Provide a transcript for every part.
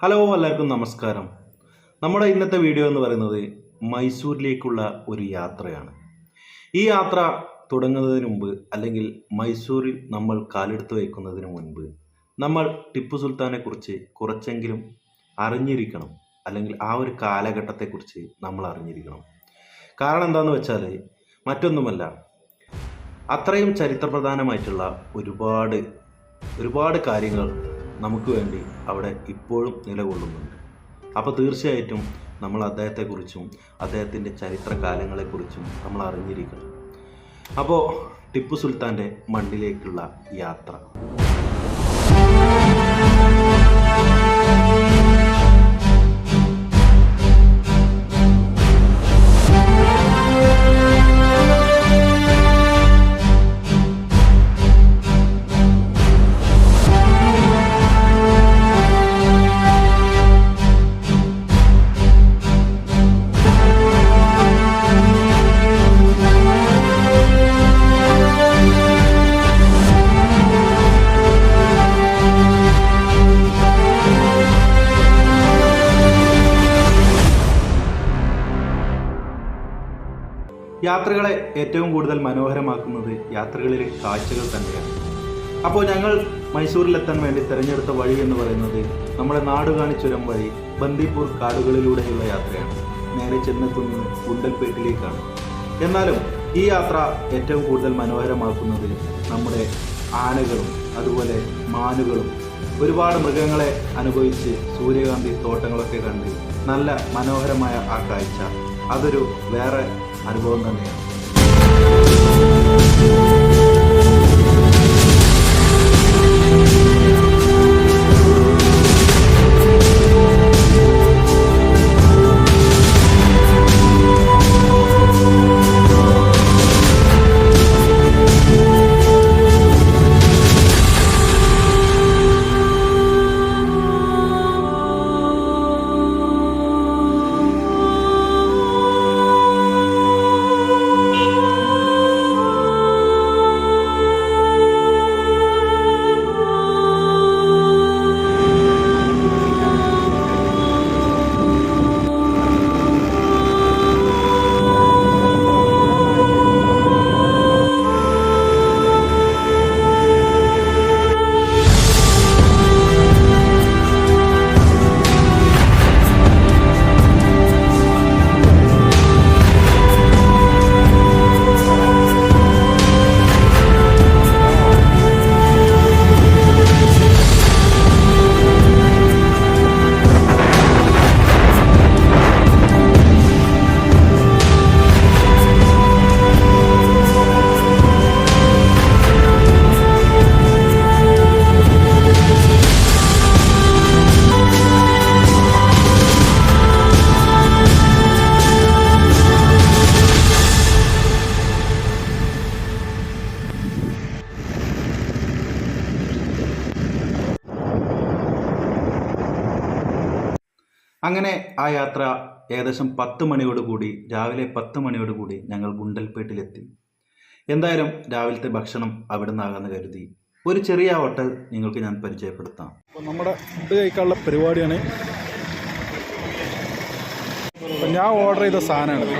Hello എല്ലാവർക്കും നമസ്കാരം. നമ്മുടെ ഇന്നത്തെ വീഡിയോ എന്ന് പറയുന്നത് മൈസൂരിലേക്കുള്ള ഒരു യാത്രയാണ്. ഈ യാത്ര തുടങ്ങുന്നതിന് മുമ്പ് അല്ലെങ്കിൽ മൈസൂരിൽ നമ്മൾ കാലെടുത്ത് വയ്ക്കുന്നതിന് മുൻപ് നമ്മൾ ടിപ്പു സുൽത്താനെ കുറിച്ച് കുറച്ചെങ്കിലും അറിഞ്ഞിരിക്കണം. അല്ലെങ്കിൽ ആ ഒരു കാലഘട്ടത്തെക്കുറിച്ച് നമ്മൾ അറിഞ്ഞിരിക്കണം. കാരണം എന്താണെന്ന് വെച്ചാൽ മറ്റൊന്നുമല്ല അത്രയും ചരിത്രപ്രധാനമായിട്ടുള്ള ഒരുപാട് ഒരുപാട് കാര്യങ്ങൾ നമുക്ക് വേണ്ടി അവിടെ ഇപ്പോഴും നിലകൊള്ളുന്നുണ്ട്. അപ്പോൾ തീർച്ചയായിട്ടും നമ്മൾ അദ്ദേഹത്തെക്കുറിച്ചും അദ്ദേഹത്തിന്റെ ചരിത്ര കാലങ്ങളെക്കുറിച്ചും നമ്മൾ അറിഞ്ഞിരിക്കണം. അപ്പോൾ ടിപ്പു സുൽത്താന്റെ മണ്ണിലേക്കുള്ള യാത്ര. യാത്രകളെ ഏറ്റവും കൂടുതൽ മനോഹരമാക്കുന്നത് യാത്രകളിലെ കാഴ്ചകൾ തന്നെയാണ്. അപ്പോൾ ഞങ്ങൾ മൈസൂരിലെത്താൻ വേണ്ടി തിരഞ്ഞെടുത്ത വഴി എന്ന് പറയുന്നത് നമ്മുടെ നാടുകാണി ചുരം വഴി ബന്ദിപ്പൂർ കാടുകളിലൂടെയുള്ള യാത്രയാണ്. നേരെ ചെന്നെത്തുന്നത് ഗുണ്ടൽപേട്ടിലേക്കാണ്. എന്നാലും ഈ യാത്ര ഏറ്റവും കൂടുതൽ മനോഹരമാക്കുന്നത് നമ്മുടെ ആനകളും അതുപോലെ മാനുകളും ഒരുപാട് മൃഗങ്ങളെ അനുഭവിച്ച് സൂര്യകാന്തി തോട്ടങ്ങളൊക്കെ കണ്ട് നല്ല മനോഹരമായ ആ കാഴ്ച. അതൊരു വേറെ അനുഭവം തന്നെയാണ്. അങ്ങനെ ആ യാത്ര ഏകദേശം പത്ത് മണിയോടുകൂടി രാവിലെ പത്ത് മണിയോടുകൂടി ഞങ്ങൾ ഗുണ്ടൽപേട്ടിലെത്തി. എന്തായാലും രാവിലത്തെ ഭക്ഷണം അവിടെ നിന്നാകാന്ന് കരുതി. ഒരു ചെറിയ ഹോട്ടൽ നിങ്ങൾക്ക് ഞാൻ പരിചയപ്പെടുത്താം. അപ്പോൾ നമ്മുടെ ഫുഡ് കഴിക്കാനുള്ള പരിപാടിയാണ്. അപ്പം ഞാൻ ഓർഡർ ചെയ്ത സാധനമാണ്.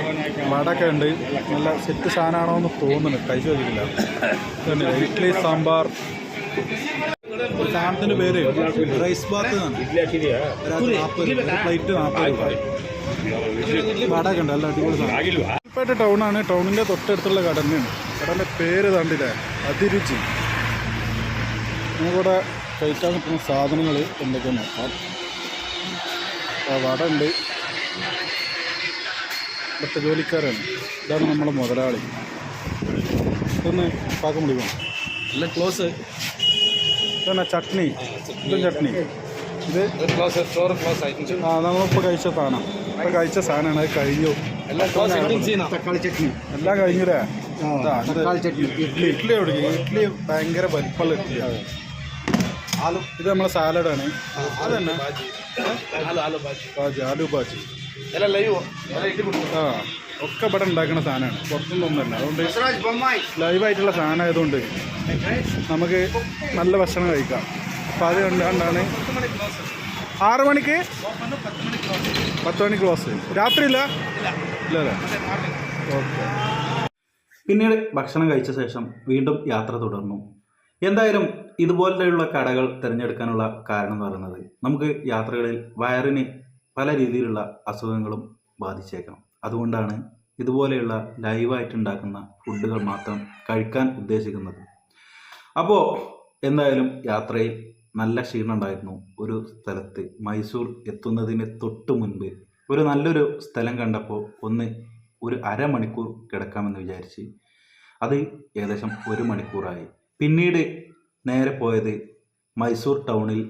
വടക്ക ഉണ്ട്. നല്ല സെറ്റ് സാധനമാണോ എന്ന് തോന്നുന്നു കഴിച്ചു നോക്കിയില്ല ഇഡ്ലി സാമ്പാർ. സാധനത്തിന്റെ പേര് റൈസ് ബാത്ത് പ്ലേറ്റ് നാൽപ്പത് രൂപ. വടക ഉണ്ട് നല്ല അടിപൊളി സാധനം. ടൗൺ ടൗണാണ് ടൗണിന്റെ തൊട്ടടുത്തുള്ള കടന്നെയാണ് കടന്റെ പേര് കണ്ടില്ലേ? അതിരുചി. നമുക്കിവിടെ കഴിക്കാൻ കിട്ടുന്ന സാധനങ്ങൾ എന്തൊക്കെ നോക്കാം വട ഉണ്ട് ഇവിടുത്തെ ജോലിക്കാരാണ്. ഇതാണ് നമ്മുടെ മുതലാളി. ഇതൊന്ന് പാക്കം മുടിക്കണം എല്ലാം ക്ലോസ് ഇതാണ് ചട്നി ഇതും ചട്നി. ഇത് ക്ലോസ് ചോറ് ക്ലോസ് ആയിട്ട് ആ നമ്മളിപ്പോൾ കഴിച്ച സാധനം. ഇപ്പോൾ കഴിച്ച സാധനമാണ് അത് കഴിഞ്ഞു. എല്ലാം ക്ലോസ് ഇഡ്ലി തക്കാളി ചട്നി. എല്ലാം കഴിഞ്ഞില്ലേ? ഇഡ്ഡലി. ഇഡ്ഡലി. എവിടെ ഇഡ്ഡലി ഭയങ്കര വലിപ്പുള്ള ഇഡ്ഡലി ആലു ഇത് നമ്മളെ സാലഡാണ് അതന്നെ ആലു ആലു ബാജി. ആലു ബാജി. കൊടുക്കും ആ. ഒക്കെ ഇവിടെ ഉണ്ടാക്കുന്ന സാധനമാണ്. പുറത്തുനിന്നൊന്നുമല്ല അതുകൊണ്ട് ലൈവായിട്ടുള്ള സാധനം ആയതുകൊണ്ട് നമുക്ക് നല്ല ഭക്ഷണം കഴിക്കാം. അപ്പം അത് കണ്ടാണ് ആറ് മണിക്ക് പത്ത് മണിക്ക് ക്ലോസ്. രാത്രി ഇല്ല? ഇല്ല അല്ലേ? ഓക്കെ. പിന്നീട് ഭക്ഷണം കഴിച്ച ശേഷം വീണ്ടും യാത്ര തുടർന്നു. എന്തായാലും ഇതുപോലെയുള്ള കടകൾ തിരഞ്ഞെടുക്കാനുള്ള കാരണം എന്ന് പറയുന്നത് നമുക്ക് യാത്രകളിൽ വയറിന് പല രീതിയിലുള്ള അസുഖങ്ങളും ബാധിച്ചേക്കാം. അതുകൊണ്ടാണ് ഇതുപോലെയുള്ള ലൈവായിട്ട് ഉണ്ടാക്കുന്ന ഫുഡുകൾ മാത്രം കഴിക്കാൻ ഉദ്ദേശിക്കുന്നത്. അപ്പോൾ എന്തായാലും യാത്രയിൽ നല്ല ക്ഷീണം ഉണ്ടായിരുന്നു ഒരു സ്ഥലത്ത്. മൈസൂർ എത്തുന്നതിന് തൊട്ട് മുൻപ് ഒരു നല്ലൊരു സ്ഥലം കണ്ടപ്പോൾ ഒന്ന് ഒരു അരമണിക്കൂർ കിടക്കാമെന്ന് വിചാരിച്ച് അത് ഏകദേശം ഒരു മണിക്കൂറായി. പിന്നീട് നേരെ പോയത് മൈസൂർ ടൗണിൽ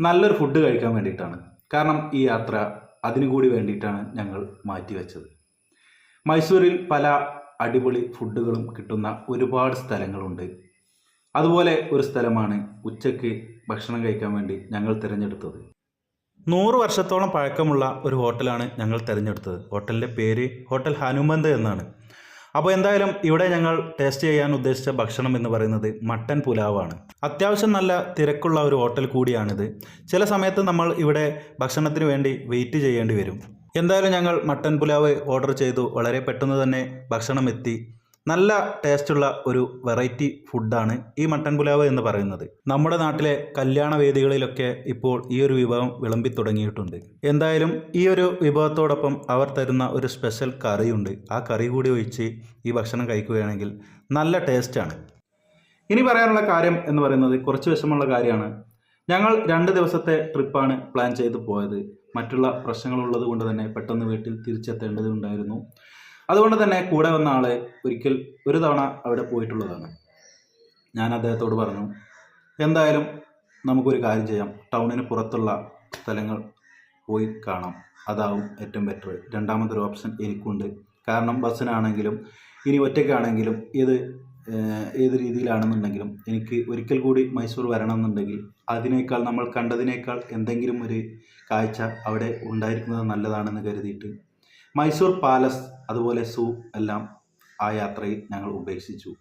നല്ലൊരു ഫുഡ് കഴിക്കാൻ വേണ്ടിയിട്ടാണ്. കാരണം ഈ യാത്ര അതിനു കൂടി വേണ്ടിയിട്ടാണ് ഞങ്ങൾ മാറ്റിവെച്ചത്. മൈസൂരിൽ പല അടിപൊളി ഫുഡുകളും കിട്ടുന്ന ഒരുപാട് സ്ഥലങ്ങളുണ്ട്. അതുപോലെ ഒരു സ്ഥലമാണ് ഉച്ചയ്ക്ക് ഭക്ഷണം കഴിക്കാൻ വേണ്ടി ഞങ്ങൾ തിരഞ്ഞെടുത്തത്. നൂറ് വർഷത്തോളം പഴക്കമുള്ള ഒരു ഹോട്ടലാണ് ഞങ്ങൾ തിരഞ്ഞെടുത്തത്. ഹോട്ടലിന്റെ പേര് ഹോട്ടൽ ഹനുമന്ത് എന്നാണ്. അപ്പോൾ എന്തായാലും ഇവിടെ ഞങ്ങൾ ടേസ്റ്റ് ചെയ്യാൻ ഉദ്ദേശിച്ച ഭക്ഷണം എന്ന് പറയുന്നത് മട്ടൻ പുലാവാണ്. അത്യാവശ്യം നല്ല തിരക്കുള്ള ഒരു ഹോട്ടൽ കൂടിയാണിത്. ചില സമയത്ത് നമ്മൾ ഇവിടെ ഭക്ഷണത്തിന് വേണ്ടി വെയിറ്റ് ചെയ്യേണ്ടി വരും. എന്തായാലും ഞങ്ങൾ മട്ടൻ പുലാവ് ഓർഡർ ചെയ്തു. വളരെ പെട്ടെന്ന് തന്നെ ഭക്ഷണം എത്തി. നല്ല ടേസ്റ്റുള്ള ഒരു വെറൈറ്റി ഫുഡാണ് ഈ മട്ടൻ പുലാവ് എന്ന് പറയുന്നത്. നമ്മുടെ നാട്ടിലെ കല്യാണ വേദികളിലൊക്കെ ഇപ്പോൾ ഈ ഒരു വിഭവം വിളമ്പി തുടങ്ങിയിട്ടുണ്ട്. എന്തായാലും ഈ ഒരു വിഭവത്തോടൊപ്പം അവർ തരുന്ന ഒരു സ്പെഷ്യൽ കറിയുണ്ട്. ആ കറി കൂടി ഒഴിച്ച് ഈ ഭക്ഷണം കഴിക്കുകയാണെങ്കിൽ നല്ല ടേസ്റ്റാണ്. ഇനി പറയാനുള്ള കാര്യം എന്ന് പറയുന്നത് കുറച്ച് വിഷമമുള്ള കാര്യമാണ്. ഞങ്ങൾ രണ്ട് ദിവസത്തെ ട്രിപ്പാണ് പ്ലാൻ ചെയ്ത് പോയത്. മറ്റുള്ള പ്രശ്നങ്ങളുള്ളത് കൊണ്ട് തന്നെ പെട്ടെന്ന് വീട്ടിൽ തിരിച്ചെത്തേണ്ടതുണ്ടായിരുന്നു അതുകൊണ്ട് തന്നെ കൂടെ വന്ന ആൾ ഒരിക്കൽ ഒരു തവണ അവിടെ പോയിട്ടുള്ളതാണ്. ഞാൻ അദ്ദേഹത്തോട് പറഞ്ഞു എന്തായാലും നമുക്കൊരു കാര്യം ചെയ്യാം. ടൗണിന് പുറത്തുള്ള സ്ഥലങ്ങൾ പോയി കാണാം. അതാവും ഏറ്റവും ബെറ്റർ രണ്ടാമതൊരു ഓപ്ഷൻ എനിക്കുണ്ട്. കാരണം ബസ്സിനാണെങ്കിലും ഇനി ഒറ്റയ്ക്കാണെങ്കിലും ഇത് ഏത് രീതിയിലാണെന്നുണ്ടെങ്കിലും എനിക്ക് ഒരിക്കൽ കൂടി മൈസൂർ വരണമെന്നുണ്ടെങ്കിൽ അതിനേക്കാൾ നമ്മൾ കണ്ടതിനേക്കാൾ എന്തെങ്കിലും ഒരു കാഴ്ച അവിടെ ഉണ്ടായിരിക്കുന്നത് നല്ലതാണെന്ന് കരുതിയിട്ട് മൈസൂർ പാലസ് അതുപോലെ സൂ എല്ലാം ആ യാത്രയിൽ ഞങ്ങൾ ഉപേക്ഷിച്ചു.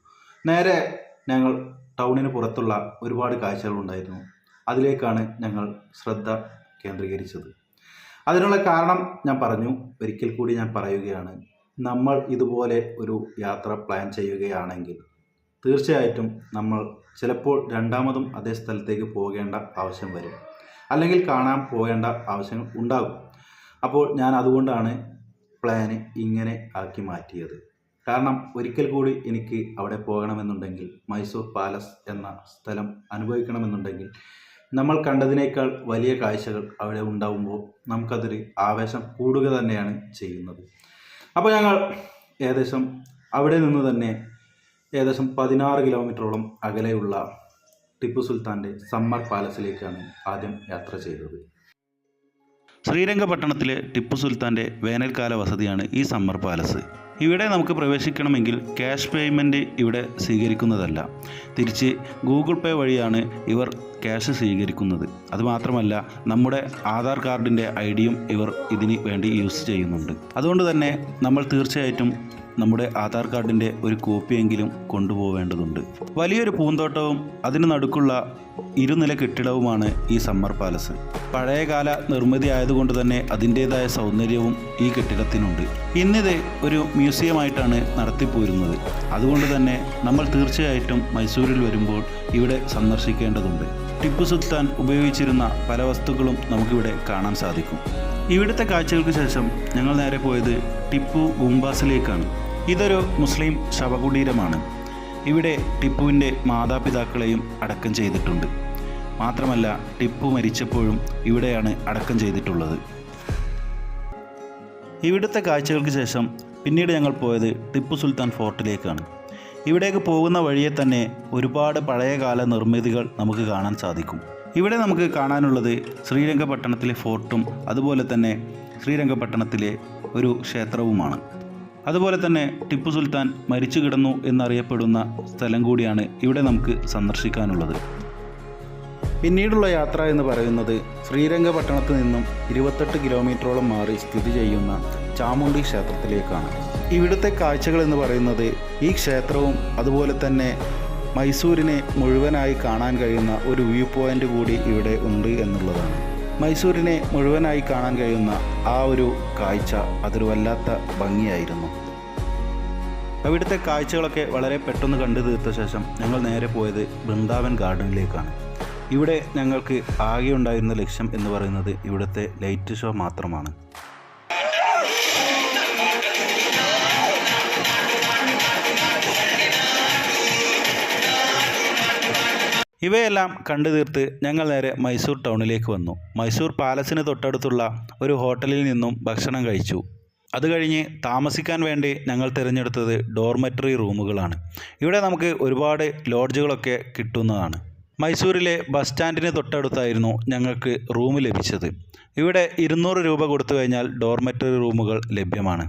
നേരെ ഞങ്ങൾ ടൗണിന് പുറത്തുള്ള ഒരുപാട് കാഴ്ചകളുണ്ടായിരുന്നു. അതിലേക്കാണ് ഞങ്ങൾ ശ്രദ്ധ കേന്ദ്രീകരിച്ചത്. അതിനുള്ള കാരണം ഞാൻ പറഞ്ഞു. ഒരിക്കൽ കൂടി ഞാൻ പറയുകയാണ്. നമ്മൾ ഇതുപോലെ ഒരു യാത്ര പ്ലാൻ ചെയ്യുകയാണെങ്കിൽ തീർച്ചയായിട്ടും നമ്മൾ ചിലപ്പോൾ രണ്ടാമതും അതേ സ്ഥലത്തേക്ക് പോകേണ്ട ആവശ്യം വരും. അല്ലെങ്കിൽ കാണാൻ പോകേണ്ട ആവശ്യങ്ങൾ ഉണ്ടാകും. അപ്പോൾ ഞാൻ അതുകൊണ്ടാണ് പ്ലാന് ഇങ്ങനെ ആക്കി മാറ്റിയത്. കാരണം ഒരിക്കൽ കൂടി എനിക്ക് അവിടെ പോകണമെന്നുണ്ടെങ്കിൽ മൈസൂർ പാലസ് എന്ന സ്ഥലം അനുഭവിക്കണമെന്നുണ്ടെങ്കിൽ നമ്മൾ കണ്ടതിനേക്കാൾ വലിയ കാഴ്ചകൾ അവിടെ ഉണ്ടാവുമ്പോൾ നമുക്കതൊരു ആവേശം കൂടുക തന്നെയാണ് ചെയ്യുന്നത്. അപ്പോൾ ഞങ്ങൾ ഏകദേശം അവിടെ നിന്ന് തന്നെ ഏകദേശം പതിനാറ് കിലോമീറ്ററോളം അകലെയുള്ള ടിപ്പു സുൽത്താന്റെ സമ്മർ പാലസിലേക്കാണ് ആദ്യം യാത്ര ചെയ്തത്. ശ്രീരംഗപട്ടണത്തിലെ ടിപ്പു സുൽത്താന്റെ വേനൽക്കാല വസതിയാണ് ഈ സമ്മർ പാലസ്. ഇവിടെ നമുക്ക് പ്രവേശിക്കണമെങ്കിൽ ക്യാഷ് പേയ്മെന്റ് ഇവിടെ സ്വീകരിക്കുന്നതല്ല. തിരിച്ച് ഗൂഗിൾ പേ വഴിയാണ് ഇവർ ക്യാഷ് സ്വീകരിക്കുന്നത്. അതുമാത്രമല്ല നമ്മുടെ ആധാർ കാർഡിന്റെ ഐ ഡിയും ഇവർ ഇതിന് വേണ്ടി യൂസ് ചെയ്യുന്നുണ്ട്. അതുകൊണ്ട് തന്നെ നമ്മൾ തീർച്ചയായിട്ടും നമ്മുടെ ആധാർ കാർഡിന്റെ ഒരു കോപ്പിയെങ്കിലും കൊണ്ടുപോവേണ്ടതുണ്ട്. വലിയൊരു പൂന്തോട്ടവും അതിന് നടുക്കുള്ള ഇരുനില കെട്ടിടവുമാണ് ഈ സമ്മർ പാലസ്. പഴയകാല നിർമ്മിതി ആയതുകൊണ്ട് തന്നെ അതിന്റേതായ സൗന്ദര്യവും ഈ കെട്ടിടത്തിനുണ്ട്. ഇന്നിത് ഒരു മ്യൂസിയമായിട്ടാണ് നടത്തിപ്പോരുന്നത്. അതുകൊണ്ട് തന്നെ നമ്മൾ തീർച്ചയായിട്ടും മൈസൂരിൽ വരുമ്പോൾ ഇവിടെ സന്ദർശിക്കേണ്ടതുണ്ട്. ടിപ്പു സുൽത്താൻ ഉപയോഗിച്ചിരുന്ന പല വസ്തുക്കളും നമുക്കിവിടെ കാണാൻ സാധിക്കും. ഇവിടുത്തെ കാഴ്ചകൾക്ക് ശേഷം ഞങ്ങൾ നേരെ പോയത് ടിപ്പു ഗുംബാസിലേക്കാണ്. ഇതൊരു മുസ്ലിം ശവകുടീരമാണ്. ഇവിടെ ടിപ്പുവിന്റെ മാതാപിതാക്കളെയും അടക്കം ചെയ്തിട്ടുണ്ട്. മാത്രമല്ല ടിപ്പു മരിച്ചപ്പോഴും ഇവിടെയാണ് അടക്കം ചെയ്തിട്ടുള്ളത്. ഇവിടുത്തെ കാഴ്ചകൾക്ക് ശേഷം പിന്നീട് ഞങ്ങൾ പോയത് ടിപ്പു സുൽത്താൻ ഫോർട്ടിലേക്കാണ്. ഇവിടേക്ക് പോകുന്ന വഴിയെ തന്നെ ഒരുപാട് പഴയകാല നിർമ്മിതികൾ നമുക്ക് കാണാൻ സാധിക്കും. ഇവിടെ നമുക്ക് കാണാനുള്ളത് ശ്രീരംഗപട്ടണത്തിലെ ഫോർട്ടും അതുപോലെ തന്നെ ശ്രീരംഗപട്ടണത്തിലെ ഒരു ക്ഷേത്രവുമാണ്. അതുപോലെ തന്നെ ടിപ്പു സുൽത്താൻ മരിച്ചു കിടന്നു എന്നറിയപ്പെടുന്ന സ്ഥലം കൂടിയാണ് ഇവിടെ നമുക്ക് സന്ദർശിക്കാനുള്ളത്. പിന്നീടുള്ള യാത്ര എന്ന് പറയുന്നത് ശ്രീരംഗപട്ടണത്ത് നിന്നും ഇരുപത്തെട്ട് കിലോമീറ്ററോളം മാറി സ്ഥിതി ചെയ്യുന്ന ചാമുണ്ഡി ക്ഷേത്രത്തിലേക്കാണ്. ഇവിടുത്തെ കാഴ്ചകൾ എന്ന് പറയുന്നത് ഈ ക്ഷേത്രവും അതുപോലെ തന്നെ മൈസൂരിനെ മുഴുവനായി കാണാൻ കഴിയുന്ന ഒരു വ്യൂ പോയിന്റ് കൂടി ഇവിടെ ഉണ്ട് എന്നുള്ളതാണ്. മൈസൂരിനെ മുഴുവനായി കാണാൻ കഴിയുന്ന ആ ഒരു കാഴ്ച അതൊരു വല്ലാത്ത ഭംഗിയായിരുന്നു അവിടുത്തെ കാഴ്ചകളൊക്കെ വളരെ പെട്ടെന്ന് കണ്ടു തീർത്ത ശേഷം ഞങ്ങൾ നേരെ പോയത് ബൃന്ദാവൻ ഗാർഡനിലേക്കാണ്. ഇവിടെ ഞങ്ങൾക്ക് ആകെ ഉണ്ടായിരുന്ന ലക്ഷ്യം എന്ന് പറയുന്നത് ഇവിടുത്തെ ലൈറ്റ് ഷോ മാത്രമാണ്. ഇവയെല്ലാം കണ്ടു തീർത്ത് ഞങ്ങൾ നേരെ മൈസൂർ ടൗണിലേക്ക് വന്നു. മൈസൂർ പാലസിന് തൊട്ടടുത്തുള്ള ഒരു ഹോട്ടലിൽ നിന്നും ഭക്ഷണം കഴിച്ചു. അത് കഴിഞ്ഞ് താമസിക്കാൻ വേണ്ടി ഞങ്ങൾ തിരഞ്ഞെടുത്തത് ഡോർമെറ്ററി റൂമുകളാണ്. ഇവിടെ നമുക്ക് ഒരുപാട് ലോഡ്ജുകളൊക്കെ കിട്ടുന്നതാണ്. മൈസൂരിലെ ബസ് സ്റ്റാൻഡിന് തൊട്ടടുത്തായിരുന്നു ഞങ്ങൾക്ക് റൂം ലഭിച്ചത്. ഇവിടെ ഇരുന്നൂറ് രൂപ കൊടുത്തു കഴിഞ്ഞാൽ ഡോർമെറ്ററി റൂമുകൾ ലഭ്യമാണ്.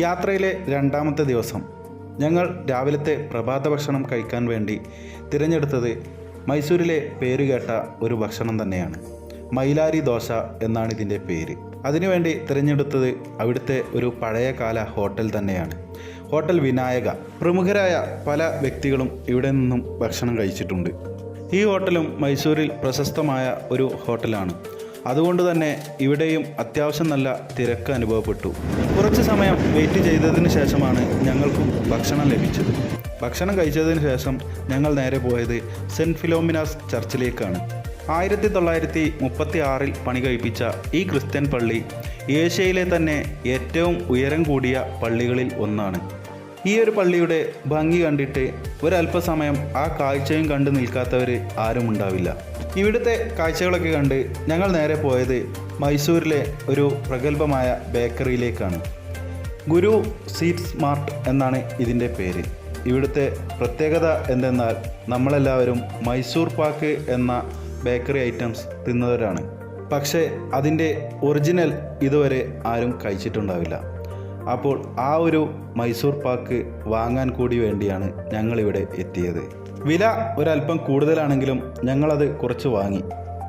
യാത്രയിലെ രണ്ടാമത്തെ ദിവസം. ഞങ്ങൾ രാവിലത്തെ പ്രഭാത ഭക്ഷണം കഴിക്കാൻ വേണ്ടി തിരഞ്ഞെടുത്തത് മൈസൂരിലെ പേരുകേട്ട ഒരു ഭക്ഷണം തന്നെയാണ്. മൈലാരി ദോശ എന്നാണ് ഇതിന്റെ പേര്. അതിനുവേണ്ടി തിരഞ്ഞെടുത്തത് അവിടുത്തെ ഒരു പഴയകാല ഹോട്ടൽ തന്നെയാണ്. ഹോട്ടൽ വിനായക. പ്രമുഖരായ പല വ്യക്തികളും ഇവിടെ നിന്നും ഭക്ഷണം കഴിച്ചിട്ടുണ്ട്. ഈ ഹോട്ടലും മൈസൂരിൽ പ്രശസ്തമായ ഒരു ഹോട്ടലാണ്. അതുകൊണ്ട് തന്നെ ഇവിടെയും അത്യാവശ്യം നല്ല തിരക്ക് അനുഭവപ്പെട്ടു. കുറച്ച് സമയം വെയിറ്റ് ചെയ്തതിന് ശേഷമാണ് ഞങ്ങൾക്കും ഭക്ഷണം ലഭിച്ചത്. ഭക്ഷണം കഴിച്ചതിന് ശേഷം ഞങ്ങൾ നേരെ പോയത് സെന്റ് ഫിലോമിനാസ് ചർച്ചിലേക്കാണ്. ആയിരത്തി തൊള്ളായിരത്തി മുപ്പത്തി ആറിൽ പണി കഴിപ്പിച്ച ഈ ക്രിസ്ത്യൻ പള്ളി ഏഷ്യയിലെ തന്നെ ഏറ്റവും ഉയരം കൂടിയ പള്ളികളിൽ ഒന്നാണ്. ഈ ഒരു പള്ളിയുടെ ഭംഗി കണ്ടിട്ട് ഒരല്പസമയം ആ കാഴ്ചയും കണ്ടു നിൽക്കാത്തവർ ആരും ഉണ്ടാവില്ല ഇവിടുത്തെ കാഴ്ചകളൊക്കെ കണ്ട് ഞങ്ങൾ നേരെ പോയത് മൈസൂരിലെ ഒരു പ്രഗത്ഭമായ ബേക്കറിയിലേക്കാണ്. ഗുരു സീഡ് സ്മാർട്ട് എന്നാണ് ഇതിന്റെ പേര്. ഇവിടുത്തെ പ്രത്യേകത എന്തെന്നാൽ നമ്മളെല്ലാവരും മൈസൂർ പാക്ക് എന്ന ബേക്കറി ഐറ്റംസ് തിന്നവരാണ് പക്ഷേ അതിന്റെ ഒറിജിനൽ ഇതുവരെ ആരും കഴിച്ചിട്ടുണ്ടാവില്ല. അപ്പോൾ ആ ഒരു മൈസൂർ പാക്ക് വാങ്ങാൻ കൂടി വേണ്ടിയാണ് ഞങ്ങളിവിടെ എത്തിയത്. വില ഒരല്പം കൂടുതലാണെങ്കിലും ഞങ്ങളത് കുറച്ച് വാങ്ങി.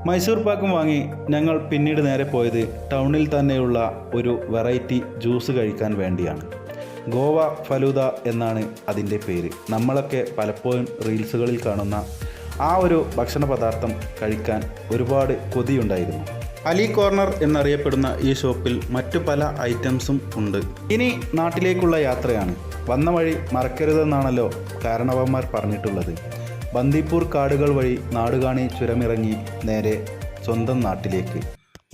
മൈസൂർ പാക്കും വാങ്ങി ഞങ്ങൾ പിന്നീട് നേരെ പോയത് ടൗണിൽ തന്നെയുള്ള ഒരു വെറൈറ്റി ജ്യൂസ് കഴിക്കാൻ വേണ്ടിയാണ്. ഗോവ ഫലൂദ എന്നാണ് അതിന്റെ പേര്. നമ്മളൊക്കെ പലപ്പോഴും റീൽസുകളിൽ കാണുന്ന ആ ഒരു ഭക്ഷണ പദാർത്ഥം കഴിക്കാൻ ഒരുപാട് കൊതിയുണ്ടായിരുന്നു. അലി കോർണർ എന്നറിയപ്പെടുന്ന ഈ ഷോപ്പിൽ മറ്റു പല ഐറ്റംസും ഉണ്ട്. ഇനി നാട്ടിലേക്കുള്ള യാത്രയാണ്. വന്ന വഴി മറക്കരുതെന്നാണല്ലോ കാരണവന്മാർ പറഞ്ഞിട്ടുള്ളത്. ബന്ദിപ്പൂർ കാടുകൾ വഴി നാടുകാണി ചുരമിറങ്ങി നേരെ സ്വന്തം നാട്ടിലേക്ക്.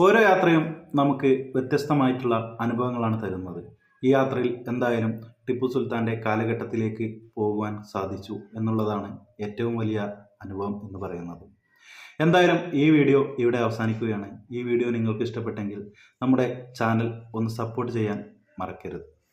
ഓരോ യാത്രയും നമുക്ക് വ്യത്യസ്തമായിട്ടുള്ള അനുഭവങ്ങളാണ് തരുന്നത്. ഈ യാത്രയിൽ എന്തായാലും ടിപ്പു സുൽത്താന്റെ കാലഘട്ടത്തിലേക്ക് പോകുവാൻ സാധിച്ചു എന്നുള്ളതാണ് ഏറ്റവും വലിയ അനുഭവം എന്ന് പറയുന്നത്. എന്തായാലും ഈ വീഡിയോ ഇവിടെ അവസാനിക്കുകയാണ്. ഈ വീഡിയോ നിങ്ങൾക്ക് ഇഷ്ടപ്പെട്ടെങ്കിൽ നമ്മുടെ ചാനൽ ഒന്ന് സപ്പോർട്ട് ചെയ്യാൻ മറക്കരുത്.